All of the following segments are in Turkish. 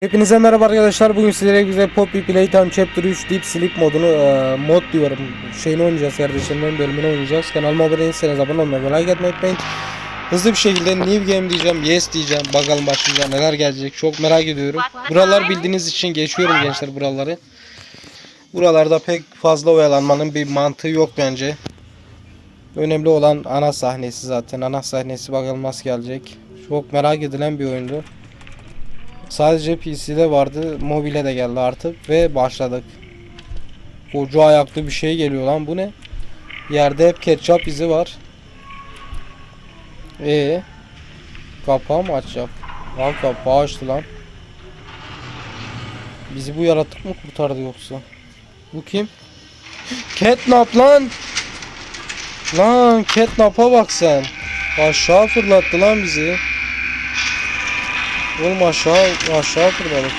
Hepinize merhaba arkadaşlar. Bugün sizlere güzel Poppy Playtime Chapter 3 Deep Sleep modunu e, mod diyorum. Şeyini oynayacağız kardeşlerimlerin bölümünü oynayacağız. Kanalıma abone değilseniz abone olmayı ve like atmayı unutmayın. Hızlı bir şekilde new game diyeceğim, yes diyeceğim. Bakalım başlayacağım neler gelecek. Çok merak ediyorum. Buralar bildiğiniz için geçiyorum gençler buraları. Buralarda pek fazla oyalanmanın bir mantığı yok bence. Önemli olan ana sahnesi zaten. Ana sahnesi bakalım nasıl gelecek. Çok merak edilen bir oyundu. Sadece PC'de vardı, mobile de geldi artık ve başladık. Koca ayaklı bir şey geliyor lan bu ne? Yerde hep ketçap izi var. E kapağı mı açacak? Lan kapağı açtı lan. Bizi bu yaratık mı kurtardı yoksa? Bu kim? Catnap lan! Lan Catnap'a bak sen. Aşağı fırlattı lan bizi. Oğlum aşağı aşağı fırladık.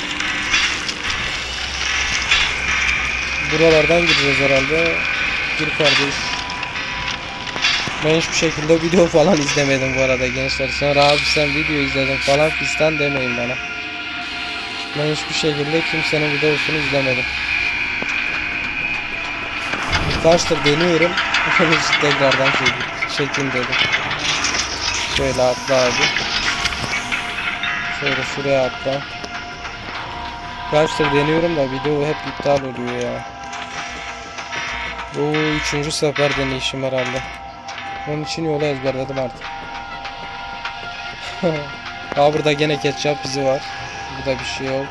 Buralardan gireceğiz herhalde. Gir kardeş. Ben hiçbir şekilde video falan izlemedim bu arada gençler. Sonra abi sen video izledin falan fistan demeyin bana. Ben hiçbir şekilde kimsenin videosunu izlemedim. Birkaçtır deniyorum. Tekrardan şey, çekeyim dedim. Şöyle atla abi. Şöyle şuraya atla. Kaçtır deniyorum da video hep iptal oluyor ya. Bu üçüncü sefer deneyişim herhalde. Onun için yolu ezberledim artık. Aa burada gene ketçap izi var. Burada bir şey yok.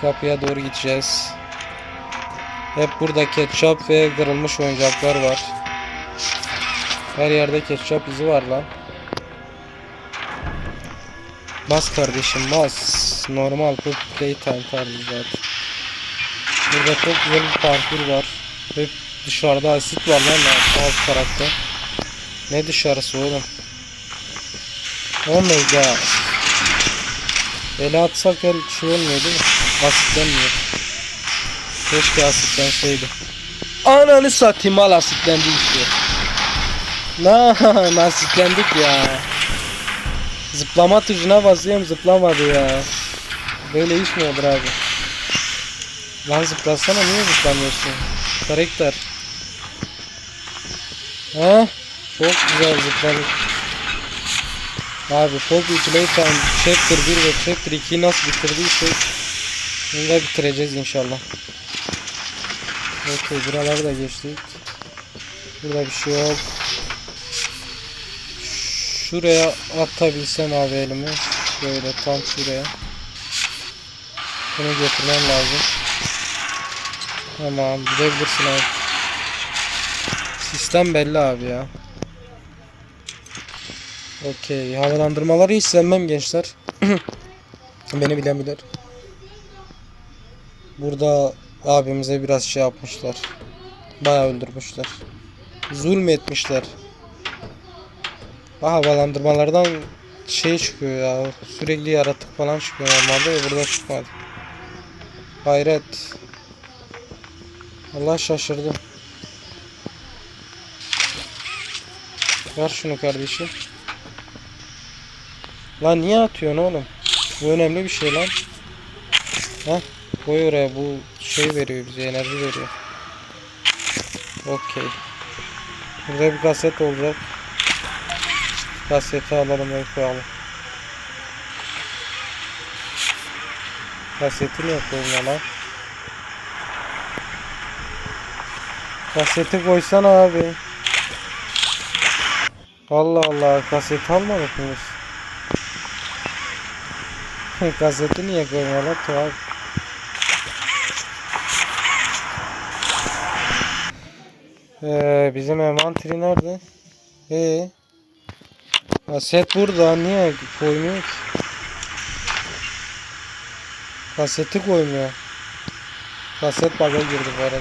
Kapıya doğru gideceğiz. Hep burada ketçap ve kırılmış oyuncaklar var. Her yerde ketçap izi var lan. Bas kardeşim bas. Normal bu playtime tarzı zaten. Burada çok güzel bir parkur var. Ve dışarıda asit var lan alt tarafta. Ne dışarısı oğlum? Oh my. Ele atsak el şey olmuyor değil mi? Asitlenmiyor. Keşke asitlenseydi. Ananı satayım al asitlendi işte. Lan asitlendik ya. Zıplama tuşuna basıyorum zıplamadı ya. Böyle iş mi olur abi? Lan zıplasana niye zıplamıyorsun? Karakter. Ha? Çok güzel zıpladık. Abi Poppy Playtime Chapter 1 ve Chapter 2'yi nasıl bitirdiysek bunu da bitireceğiz inşallah. Okey buraları da geçtik. Burada bir şey yok. Şuraya atabilsem abi elimi. Böyle tam şuraya. Bunu getirmem lazım. Tamam gidebilirsin abi. Sistem belli abi ya. Okey havalandırmaları hiç sevmem gençler. Beni bilen bilir. Burada abimize biraz şey yapmışlar. Bayağı öldürmüşler. Zulmetmişler. Ah, havalandırmalardan şey çıkıyor ya. Sürekli yaratık falan çıkıyor normalde ve burada çıkmadı. Hayret. Allah şaşırdım. Ver şunu kardeşim. Lan niye atıyorsun oğlum? Bu önemli bir şey lan. Heh. Koy oraya bu şey veriyor bize enerji veriyor. Okey. Burada bir kaset olacak. Kaseti alalım ve koyalım. Kaseti niye koyayım lan? Kaseti koysan abi. Allah Allah kaseti almadık mıyız? kaseti niye koymuyor lan tuhaf. Ee, bizim envanteri nerede? Ee, Kaset burada niye koymuyor ki? Kaseti koymuyor. Kaset bug'a girdi bu arada.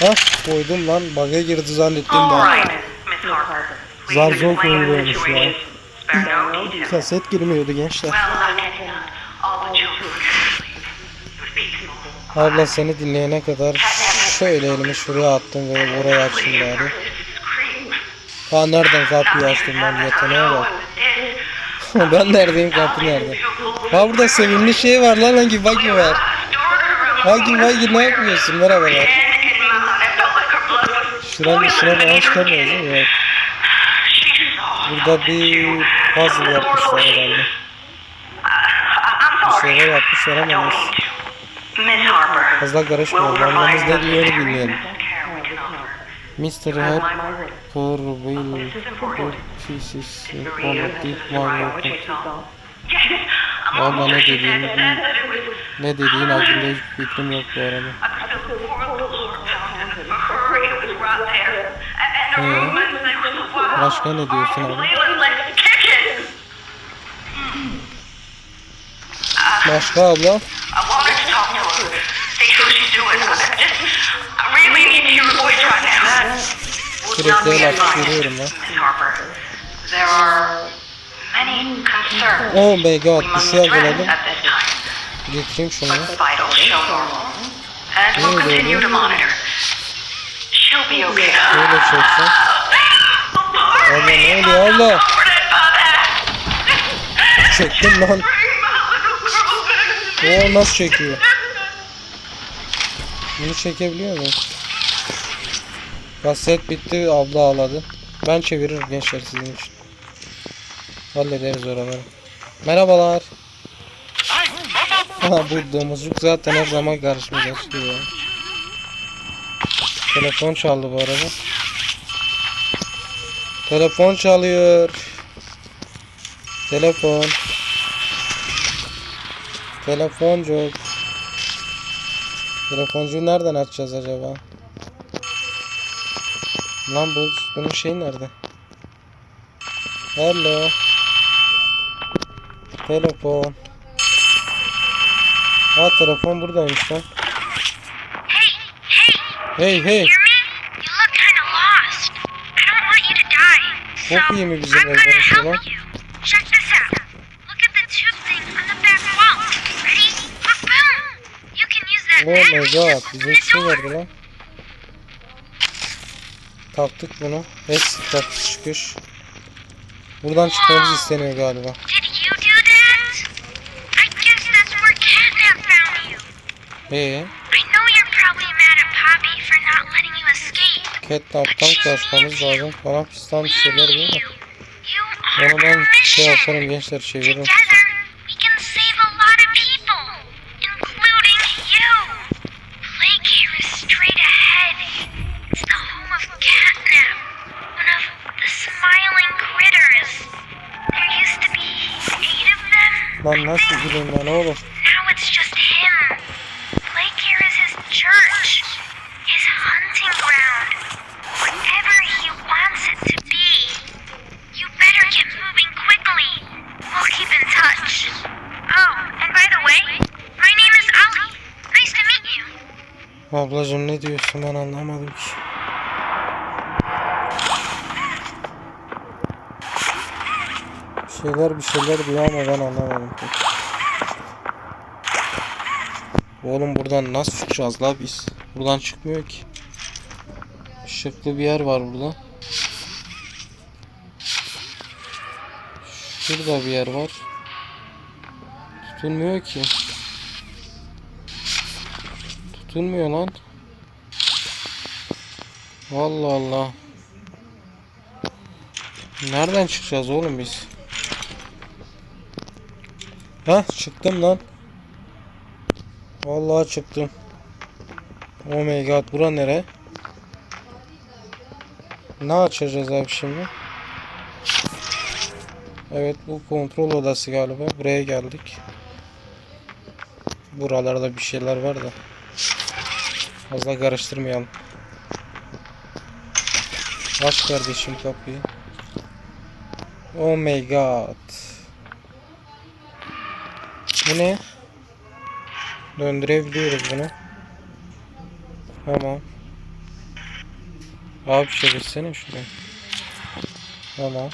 Hah koydum lan bug'a girdi zannettim ben. Zar zor koyuluyormuş ya. Kaset girmiyordu gençler. Abla seni dinleyene kadar şöyle elimi şuraya attım ve oraya açtım bari. Ha nereden kapıyı açtım lan yeteneğe bak. ben neredeyim kapı nerede? Ha burada sevimli şey var lan hangi buggy var. Hangi buggy ne yapıyorsun merhabalar. Şuranın şuna falan çıkamıyoruz değil mi? Evet. Burada bir puzzle yapmışlar herhalde. Bir şeyler yapmışlar ama neyse. Miss Harper. Fazla karışmıyor. Anlamız ne diyor onu bilmiyorum. Mr. Harper will put pieces big one. Valla ne dediğini ne dediğin hakkında hiçbir fikrim yok bu arada. Başka ne diyorsun abi? Başka abla? Are many concerns Oh my god we bir must şey address yakaladım. at this time. Getireyim şunu. Vitals show normal, and we'll Nerede continue bu? to monitor. She'll be okay. Şöyle çeksen. Abla ne oluyor abla? Çektim lan. Oo nasıl çekiyor? Bunu çekebiliyor muyum? Kaset bitti abla ağladı. Ben çeviririm gençler sizin için. Hallederiz oraları. Merhabalar. Ha bu domuzcuk zaten her zaman karışmayacak gibi ya. Telefon çaldı bu arada. Telefon çalıyor. Telefon. Telefoncu. Telefoncuyu nereden açacağız acaba? Lan bu bunun şeyi nerede? Hello. Telefon. Ha telefon buradaymış lan. Hey hey. Çok iyi mi bizim lan? God. open Bize bir şey verdi lan. Taktık bunu. Exit kapısı çıkış. Buradan çıkmamız isteniyor galiba. Ee. Catnap'tan kaçmamız lazım falan fistan bir şeyler. You are Onu ben şey yaparım gençler çeviririm. Lan nasıl bileyim ben oğlum. Now it's just him. Plague here is his church, his hunting ground, whatever he wants it to be. You better get moving quickly. We'll keep in touch. Oh, and by the way, my name is Ali. Nice to meet you. Ablacım ne diyorsun ben anlamadım ki. Şeyler bir şeyler diyor ama ben anlamadım. Oğlum buradan nasıl çıkacağız la biz? Buradan çıkmıyor ki. Işıklı bir yer var burada. Şurada bir yer var. Tutunmuyor ki. Tutunmuyor lan. Allah Allah. Nereden çıkacağız oğlum biz? Ha çıktım lan. Vallahi çıktım. Oh my god bura nere? Ne açacağız abi şimdi? Evet bu kontrol odası galiba. Buraya geldik. Buralarda bir şeyler var da. Fazla karıştırmayalım. Aç kardeşim kapıyı. Oh my god. Bu ne? Döndürebiliyoruz bunu. Tamam. Abi çevirsene şuraya. Tamam.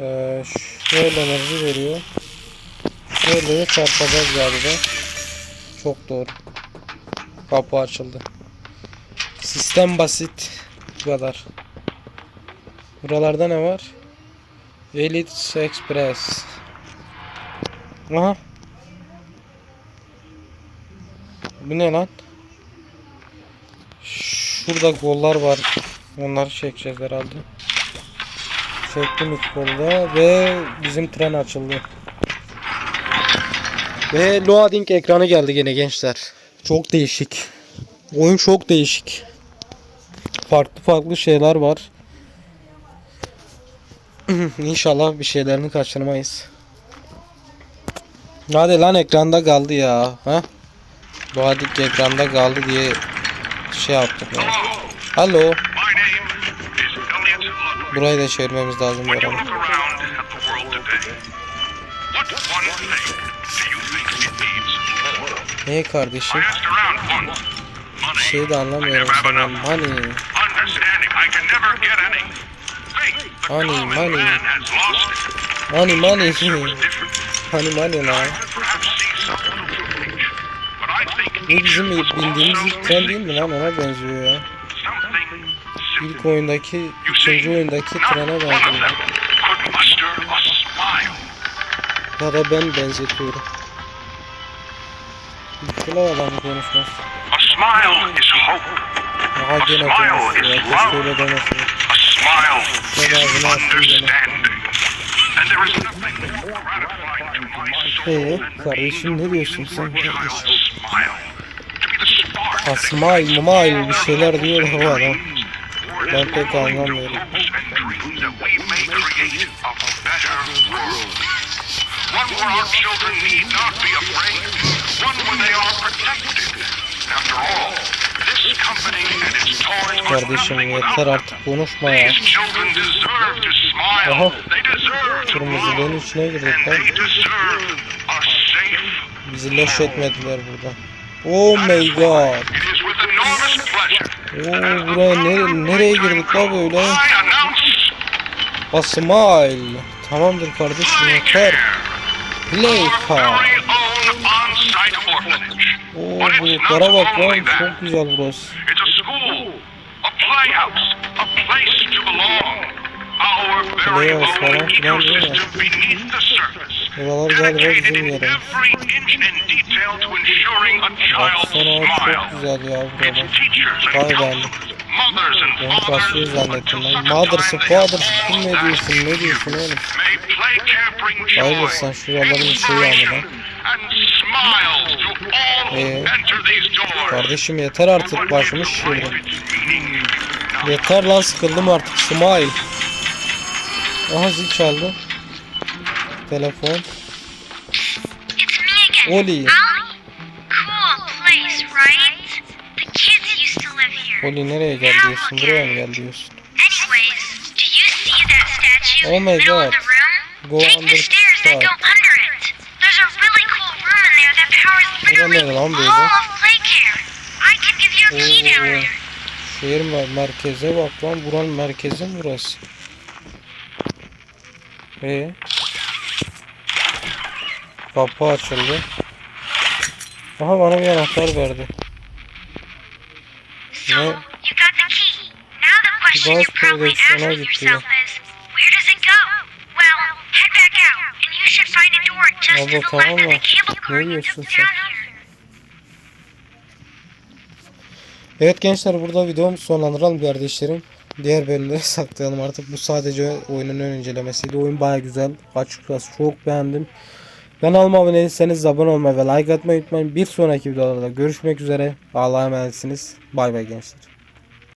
Ee, şöyle enerji veriyor. Şöyle çarpacağız galiba. Çok doğru. Kapı açıldı. Sistem basit. Bu kadar. Buralarda ne var? Elite Express. Aha. Bu ne lan? Şurada kollar var. Onları çekeceğiz herhalde. Çektim ilk kolda ve bizim tren açıldı. Ve loading ekranı geldi gene gençler. Çok değişik. Oyun çok değişik. Farklı farklı şeyler var. İnşallah bir şeylerini kaçırmayız. Hadi lan ekranda kaldı ya. Ha? Loading ekranda kaldı diye şey yaptık ya. Alo. Elliot Ludwig. Burayı da çevirmemiz lazım bu arada. Niye kardeşim? Şeyi de anlamıyorum sana. Money. Money, money. Money money. Different. Honey money lan. Bu bizim bildiğimiz ilk tren değil mi lan? Ona benziyor ya. İlk oyundaki, ikinci oyundaki trene benziyor. a smile. Ya da ben benzetiyorum. Güzel adam konuşmaz. A smile is hope. Ya. A smile is açtım gene. understanding. And there is nothing more Ee, kardeşim ne diyorsun sen ignites mumile bir şeyler diyor bu adam. Ben pek anlamıyorum. One where our children need not be afraid. One where they are protected. After all, Kardeşim yeter artık konuşma ya. Aha. Kırmızılığın içine girdik lan. Bizi leş etmediler burada. Oh my god. Oo buraya nere nereye girdik la böyle? Smile. Tamamdır kardeşim yeter. Play our Oo bulutlara bak lan çok güzel burası. It's a school, a playhouse, a place to belong. Our very Playhouse falan filan değil mi? ecosystem beneath the surface. Buralar galiba Dedicated bizim in yerimiz. every inch and detail to ensuring a child's Baksana çok smile. güzel ya burada. Its teachers and Vay be. counselors, mothers and Ben fathers, kasıyor zannettim lan. father'sın all kim ne diyorsun ne diyorsun oğlum? Joy, Hayırlısı şuraların şeyi yani lan. Ee. Kardeşim yeter artık its meaning? Yeter lan sıkıldım artık smile. Aha zil çaldı. Telefon. Oli. Oli nereye gel diyorsun? Buraya mı gel diyorsun? Oh my God. Go under the stairs a key down Oo. Şehir mer- merkeze bak lan buranın merkezi mi burası? Ee? Kapı açıldı. Aha bana bir anahtar verdi. Ne? you got the key. Now the question Device you're probably koleksiyona asking gitti. yourself is, where does it go? Well, Evet gençler burada videomuzu sonlandıralım kardeşlerim. Diğer bölümleri saklayalım artık. Bu sadece oyunun ön incelemesiydi. Oyun baya güzel. Açıkçası çok beğendim. Kanalıma abone değilseniz abone olmayı ve like atmayı unutmayın. Bir sonraki videolarda görüşmek üzere. Allah'a emanetsiniz. Bay bay gençler.